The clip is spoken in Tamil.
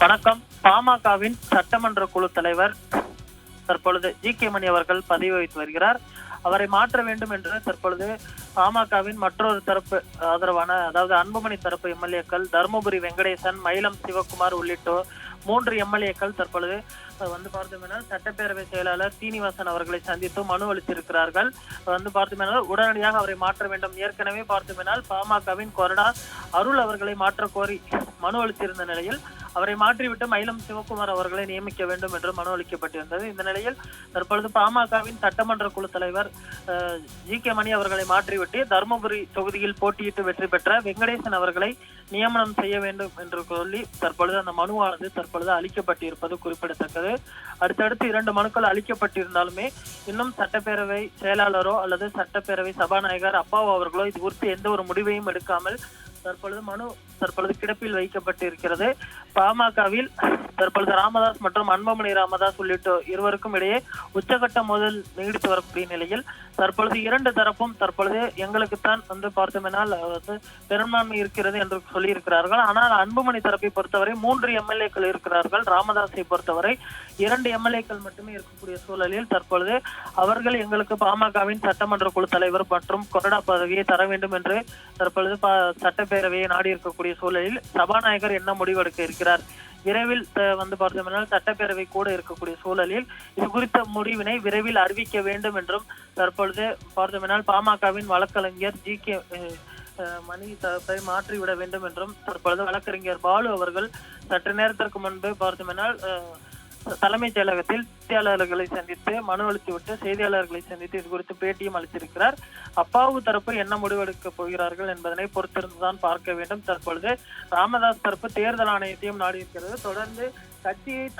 வணக்கம். பாமகவின் சட்டமன்ற குழு தலைவர் தற்பொழுது ஜி கே மணி அவர்கள் பதவி வகித்து வருகிறார். அவரை மாற்ற வேண்டும் என்று தற்பொழுது பாமகவின் மற்றொரு தரப்பு ஆதரவான அதாவது அன்புமணி தரப்பு எம்எல்ஏக்கள் தருமபுரி வெங்கடேசன் மயிலம் சிவகுமார் உள்ளிட்டோர் மூன்று எம்எல்ஏக்கள் தற்பொழுது வந்து பார்த்தோம்னா சட்டப்பேரவை செயலாளர் சீனிவாசன் அவர்களை சந்தித்து மனு அளித்திருக்கிறார்கள். வந்து பார்த்தோம்னால் உடனடியாக அவரை மாற்ற வேண்டும். ஏற்கனவே பார்த்தோம்னால் பாமகவின் கொறடா அருள் அவர்களை மாற்ற கோரி மனு அளித்திருந்த நிலையில் அவரை மாற்றிவிட்டு மயிலம் சிவகுமார் அவர்களை நியமிக்க வேண்டும் என்று மனு அளிக்கப்பட்டிருந்தது. இந்த நிலையில் தற்பொழுது பாமகவின் சட்டமன்ற குழு தலைவர் ஜி கே மணி அவர்களை மாற்றிவிட்டு தருமபுரி தொகுதியில் போட்டியிட்டு வெற்றி பெற்ற வெங்கடேசன் அவர்களை நியமனம் செய்ய வேண்டும் என்று சொல்லி தற்பொழுது அந்த மனுவானது தற்பொழுது அளிக்கப்பட்டிருப்பது குறிப்பிடத்தக்கது. அடுத்தடுத்து இரண்டு மனுக்கள் அளிக்கப்பட்டிருந்தாலுமே இன்னும் சட்டப்பேரவை செயலாளரோ அல்லது சட்டப்பேரவை சபாநாயகர் அப்பாவு அவர்களோ இது குறித்து எந்த ஒரு முடிவையும் எடுக்காமல் தற்பொழுது மனு தற்பொழுது கிடப்பில் வைக்கப்பட்டிருக்கிறது. பாமகவில் தற்பொழுது ராமதாஸ் மற்றும் அன்புமணி ராமதாஸ் உள்ளிட்ட இருவருக்கும் இடையே உச்சகட்ட மோதல் நீடித்து வரக்கூடிய நிலையில் தற்பொழுது இரண்டு தரப்பும் தற்பொழுது எங்களுக்குத்தான் வந்து பார்த்தோம்னால் வந்து பெரும்பான்மை இருக்கிறது என்று சொல்லியிருக்கிறார்கள். ஆனால் அன்புமணி தரப்பை பொறுத்தவரை மூன்று எம்எல்ஏக்கள் இருக்கிறார்கள். ராமதாஸை பொறுத்தவரை இரண்டு எம்எல்ஏக்கள் மட்டுமே இருக்கக்கூடிய சூழலில் தற்பொழுது அவர்கள் எங்களுக்கு பாமகவின் சட்டமன்ற குழு தலைவர் மற்றும் கொறடா பதவியை தர வேண்டும் என்று தற்பொழுது ப- சட்டப்பேரவையை நாடி இருக்கக்கூடிய சூழலில் சபாநாயகர் என்ன முடிவெடுக்க இருக்கிறார்? விரைவில் வந்து பார்த்தோம்னால் சட்டப்பேரவை கூட இருக்கக்கூடிய சூழலில் இது குறித்த முடிவினை விரைவில் அறிவிக்க வேண்டும் என்றும் தற்பொழுது பார்த்தோம்னால் பாமகவின் வழக்கறிஞர் ஜி. கே. மணி தரப்பை மாற்றிவிட வேண்டும் என்றும் தற்பொழுது வழக்கறிஞர் பாலு அவர்கள் சற்று நேரத்திற்கு முன்பு பார்த்தோம்னால் தலைமைச் செயலகத்தில் செய்தியாளர்களை சந்தித்து மனு அளித்துவிட்டு செய்தியாளர்களை சந்தித்து இது குறித்து பேட்டியும் அளித்திருக்கிறார். அப்பாவு தரப்பு என்ன முடிவெடுக்க போகிறார்கள் என்பதனை பொறுத்திருந்துதான் பார்க்க வேண்டும். தற்பொழுது ராமதாஸ் தரப்பு தேர்தல் ஆணையத்தையும் நாடியிருக்கிறது. தொடர்ந்து கட்சியை